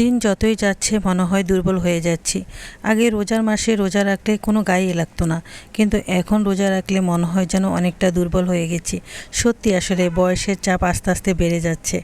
দিন যতই যাচ্ছে মনে হয় দুর্বল হয়ে যাচ্ছি। আগে রোজার মাসে রোজা রাখলে কোনো গায়ে লাগতো না, কিন্তু এখন রোজা রাখলে মনে হয় যেন অনেকটা দুর্বল হয়ে গেছি। সত্যি আসলে বয়সের চাপ আস্তে আস্তে বেড়ে যাচ্ছে।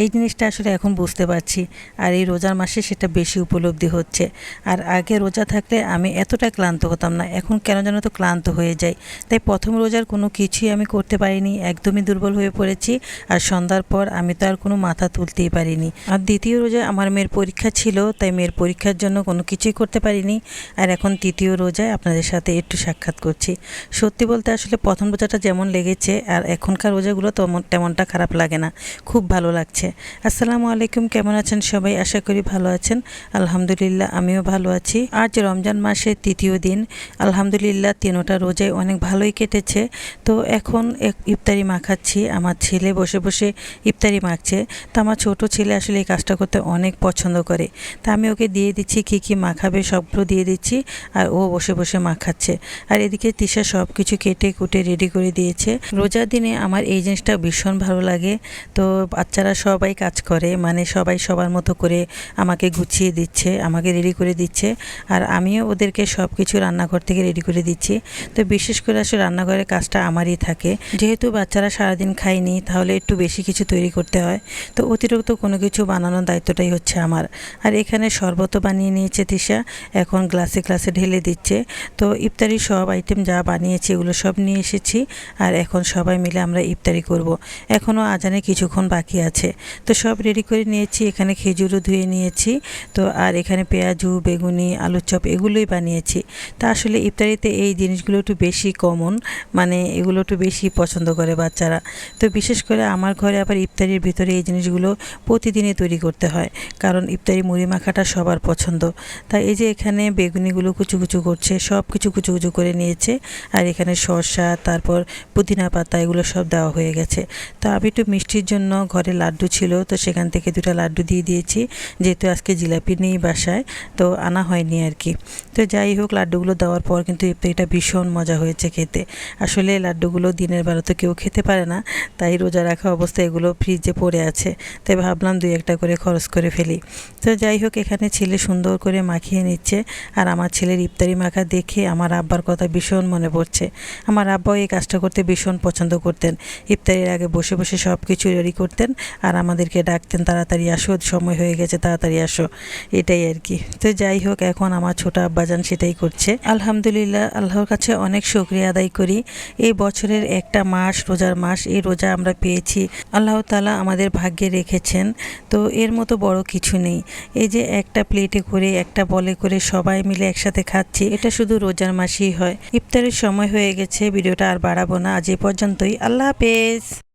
এই জিনিসটা আসলে এখন বুঝতে পারছি, আর এই রোজার মাসে সেটা বেশি উপলব্ধি হচ্ছে। আর আগে রোজা থাকলে আমি এতটা ক্লান্ত হতাম না, এখন কেন যেন তো ক্লান্ত হয়ে যাই। তাই প্রথম রোজার কোনো কিছুই আমি করতে পারিনি, একদমই দুর্বল হয়ে পড়েছি, আর সন্ধ্যার পর আমি তো আর কোনো মাথা তুলতেই পারিনি। আর দ্বিতীয় রোজা আমার মেয়ের পরীক্ষা ছিল, তাই মেয়ের পরীক্ষার জন্য কোনো কিছুই করতে পারিনি। আর এখন তৃতীয় রোজায় আপনাদের সাথে একটু সাক্ষাৎ করছি। সত্যি বলতে আসলে প্রথম রোজাটা যেমন লেগেছে, আর এখনকার রোজাগুলো তেমন, তেমনটা খারাপ লাগে না। খুব ভালো লাগছে। আসসালামু আলাইকুম, কেমন আছেন সবাই? আশা করি ভালো আছেন। আলহামদুলিল্লাহ, আমিও ভালো আছি। আজ রমজান মাসের তৃতীয় দিন। আলহামদুলিল্লাহ, তিনোটা রোজায় অনেক ভালোই কেটেছে। তো এখন ইফতারি মাখাচ্ছি। আমার ছেলে বসে বসে ইফতারি মাখছে। তো আমার ছোট ছেলে আসলে এই কাজটা করতে অনেক পছন্দ করে। তা আমি ওকে দিয়ে দিচ্ছি, কী কী মাখাবে সবগুলো দিয়ে দিচ্ছি আর ও বসে বসে মাখাচ্ছে আর এদিকে তিশা সব কিছু কেটে কুটে রেডি করে দিয়েছে। রোজার দিনে আমার এই জিনিসটা ভীষণ ভালো লাগে। তো বাচ্চারা সবাই কাজ করে মানে সবাই সবার মতো করে আমাকে গুছিয়ে দিচ্ছে, আমাকে রেডি করে দিচ্ছে। আর আমিও ওদেরকে সব কিছু রান্নাঘর থেকে রেডি করে দিচ্ছি। তো বিশেষ করে আসলে রান্নাঘরের কাজটা আমারই থাকে। যেহেতু বাচ্চারা সারাদিন খায়নি, তাহলে একটু বেশি কিছু তৈরি করতে হয়। তো অতিরিক্ত কোনো কিছু বানানোর দায়িত্বটাই হচ্ছে আমার। আর এখানে শরবত বানিয়ে নিয়েছে তিশা। এখন গ্লাসে গ্লাসে ঢেলে দিচ্ছে। তো ইফতারি সব আইটেম যা বানিয়েছি এগুলো সব নিয়ে এসেছি। আর এখন সবাই মিলে আমরা ইফতারি করব। এখনও আজানে কিছুক্ষণ বাকি আছে। তো সব রেডি করে নিয়েছি। এখানে খেজুরও ধুয়ে নিয়েছি। তো আর এখানে পেঁয়াজু, বেগুনি, আলুর চপ এগুলোই বানিয়েছি। তা আসলে ইফতারিতে এই জিনিসগুলো একটু বেশি কমন মানে এগুলো একটু বেশি পছন্দ করে বাচ্চারা। তো বিশেষ করে আমার ঘরে আবার ইফতারির ভিতরে এই জিনিসগুলো প্রতিদিনই তৈরি করতে হয়। কারণ ইফতারি মুড়ি মাখাটা সবার পছন্দ। তাই এই যে এখানে বেগুনিগুলো কুচু কুচু করছে, সব কিছু কুচু কুচু করে নিয়েছে আর এখানে শসা, তারপর পুদিনা পাতা এগুলো সব দেওয়া হয়ে গেছে। তো আমি একটু মিষ্টির জন্য ঘরে লাড্ডু ছিল, তো সেখান থেকে দুটো লাড্ডু দিয়ে দিয়েছি। যেহেতু আজকে জিলাপি নেই বাসায়, তো আনা হয়নি আর কি। তো যাই হোক, লাড্ডুগুলো দেওয়ার পর কিন্তু ইফতারিটা ভীষণ মজা হয়েছে খেতে। আসলে লাড্ডুগুলো দিনের বেলা তো কেউ খেতে পারে না, তাই রোজা রাখা অবস্থায় এগুলো ফ্রিজে পড়ে আছে। তাই ভাবলাম দুই একটা করে খরচ করে ফেলি। তো যাই হোক, এখানে ছেলে সুন্দর করে মাখিয়ে নিচ্ছে। আর আমার ছেলের ইফতারি মাখা দেখে আমার আব্বার কথা ভীষণ মনে পড়ছে। আমার আব্বাও এই কাজটা করতে ভীষণ পছন্দ করতেন। ইফতারির আগে বসে বসে সব কিছু রেডি করতেন আর আমাদেরকে ডাকতেন, তাড়াতাড়ি আসো, সময় হয়ে গেছে, তাড়াতাড়ি আসো। এটাই আর কি। তো যাই হোক, এখন আমার ছোট আব্বাজান সেটাই করছে। আলহামদুলিল্লাহ, আল্লাহর কাছে অনেক শুক্রিয়া আদায় করি। এই বছরের একটা মাস, রোজার মাস, এই রোজা আমরা পেয়েছি। আল্লাহ তালা আমাদের ভাগ্যে রেখেছেন। তো এর মতো বড় কিছু নেই। এই যে একটা প্লেটে করে, একটা বলে করে সবাই মিলে একসাথে খাচ্ছি, এটা শুধু রোজার মাসেই হয়। ইফতারের সময় হয়ে গেছে, ভিডিওটা আর বাড়াবো না। আজ এ পর্যন্তই। আল্লাহ হাফেজ।